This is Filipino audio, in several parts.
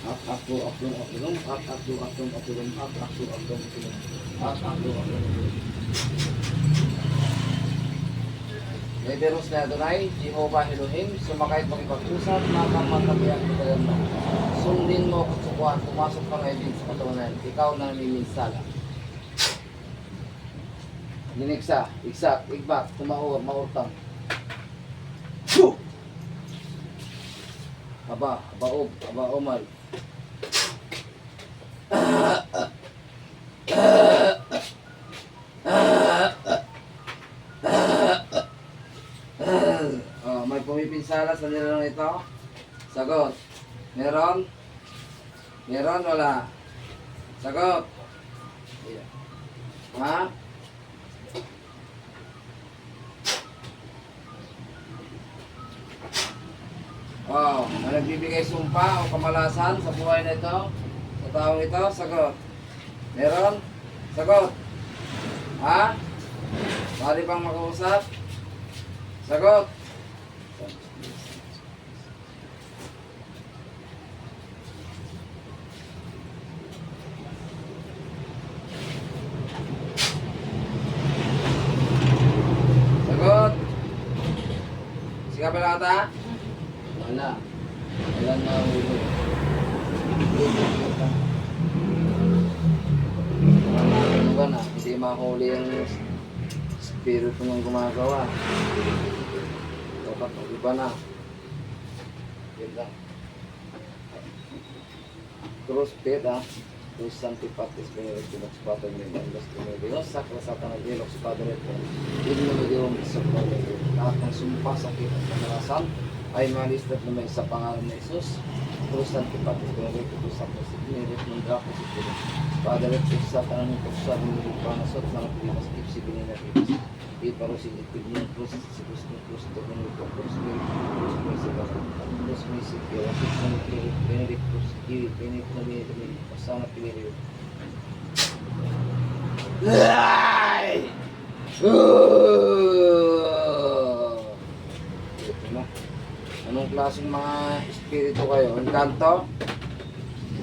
Up, down, up, up, go, up, down, up, down, up, up, go, up, down. May virus na Adonai, Jehovah Elohim, sumakay at makipag-usap, makamatabihan ko kayo mo. Sundin mo kung sukuhan, pumasok ka ngayon sa katawan ikaw na namiminsala. Giniksa, iksak, igbak, tumaor, maurtang. Aba, abaob, abaomal. oh, may pumipinsala sa nilang ito. Sagot. Meron? Meron wala? Sagot. Ha? Oh, may nagbibigay sumpa o kamalasan sa buhay na ito? Sa taong ito? Sagot. Meron? Sagot. Ha? Pwede bang makausap? Sagot. Sige pa lang ata? Wala. Wala na ulo. Ano ba na? Hindi mahuli yung spirito ng gumagawa. Dapat iba na. Yun lang. Cross Cruz Santipatis Benedict Dilox Pater Mendandas Tumedilos Sakra Satana Dilox Padre Po Digno ni Diom sa Padre Lahat ng sumpa sa kita at kamalasan ay malistat naman sa pangalan ng Jesus. Cruz Santipatis Benedict Cruz Sakra Benedict Mundrako si Dilos Padre Po Satana ni Kupsa Benedict Panasot Mga Pilipas Kipsi Binina Kipsi Iparo si Ipignin Cruz si Cruz ni Cruz Domingo Cruz Cruz Cruz Cruz Cruz Misik Cruz Benedict Benedict Cruz Kiri Benedict Benedict Sana pinili Ay! Ito na. Anong klaseng mga espiritu kayo? Encanto?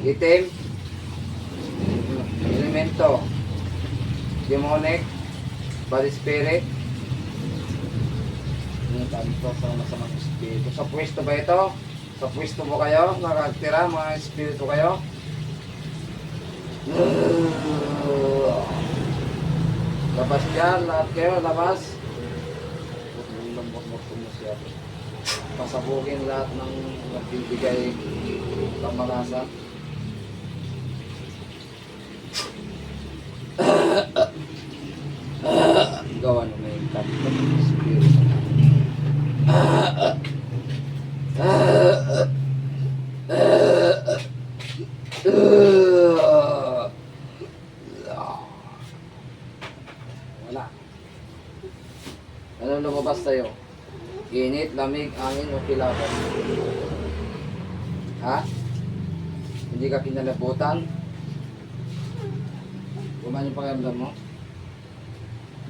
Itim? Elemento? Demonic? Body spirit? Encanto sa masamang espiritu. Sa pwesto ba ito? Sa pwesto mo kayo? Nakatira mga espiritu kayo? Labas yan, lahat kayo, labas. Lambot-lambot mo siya. Pasabugin lahat ng nagbibigay kamalasan. Gawa na may kapit ng spirito. Wala. Ano lumabas sa'yo? Init, lamig, angin, o kilaban? Ha? Hindi ka kinalabutan? Gumaan yung pakiramdam mo?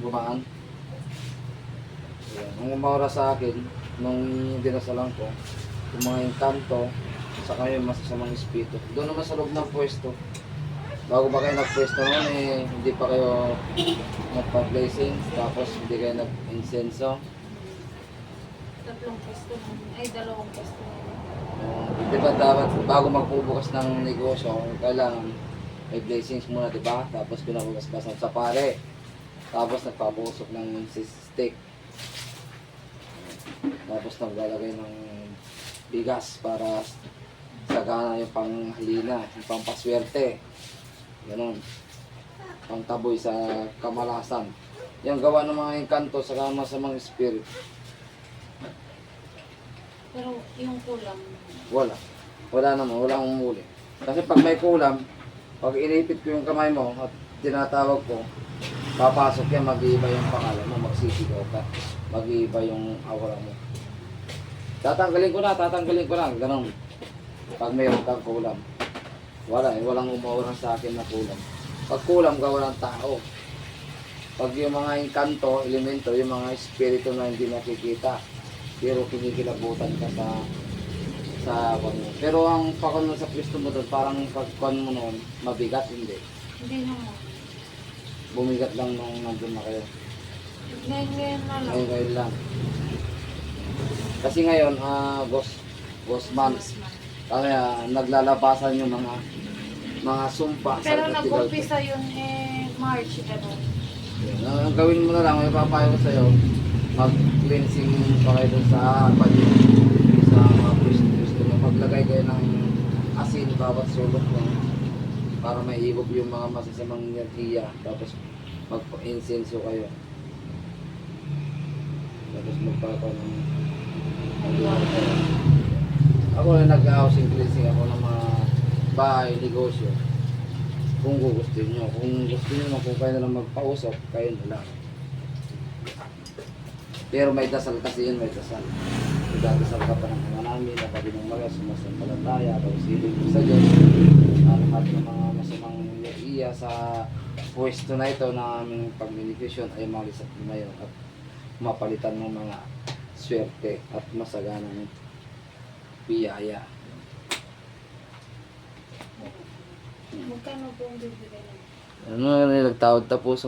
Gumaan? Nung umawara sa akin, nung dinasalan ko, yung mga engkanto, sa kayo masasamang espiritu. Doon naman sa loob ng pwesto. Bago ba kayo nagpwesto noon, eh, hindi pa kayo nagpa-blessing, tapos hindi kayo nag-incenso. Tatlong pwesto namin. Ay, dalawang pwesto namin. Uh, di ba dapat bago magbubukas ng negosyo, kailangan may blessings muna, di ba? Tapos pinabugaspasan sa pare. Tapos nagpapusok ng stick. Tapos naglalagay ng bigas para sagana yung panghalina, yung pampaswerte. Ganon. Pangtaboy sa kamalasan. Yung gawa ng mga engkanto sa kama sa mga spirit. Pero yung kulam, Wala. Wala naman, wala akong muli. Kasi pag may kulam, pag inipit ko yung kamay mo at tinatawag ko, papasok yan, mag-iiba yung pangalan mo, magsisigaw ka. Mag-iiba yung aura mo. Tatanggalin ko na, tatanggalin ko na, ganun. Pag mayroon kang kulam. Wala eh, walang umawara sa akin na kulam. Pag kulam ka, walang tao. Pag yung mga engkanto, elemento, yung mga espiritu na hindi nakikita, pero kinikilabutan ka sa sa kwan mo. Pero ang pakon mo sa pwesto mo doon, parang pagkwan mo noon, mabigat, hindi. Hindi naman. Bumigat lang nung nandun na kayo. Ngayon, ngayon na lang. Ngayon, ngayon lang. Kasi ngayon, ah, boss, boss man, kaya naglalabasan yung mga mga sumpa Pero sa nag-umpisa yun eh, March, gano'n. Ang ang gawin mo na lang, may papayo ko sa'yo, mag-cleansing pa kayo dun sa pati sa mga pwesto-pwesto mo. Maglagay kayo ng asin bawat sulok mo para maihigop yung mga masasamang enerhiya. Tapos magpa-insenso kayo. Tapos magpapa ng ako na nag-housing cleansing ako ng mga bahay, negosyo. Kung gusto nyo. Kung gusto nyo, kung kayo na lang magpausap, kayo na lang. Pero may dasal kasi yun, may dasal. Nagdadasal ka pa ng mga namin, na pag mga sumasampalataya, tapos hiling mo sa Diyos. Na lahat ng mga masamang iya sa pwesto na ito na aming pag-beneficyon ay malisat lumayo at mapalitan ng mga swerte at masaganang biyaya. Magkano po ang bibigay? Ano na nagtawad tapos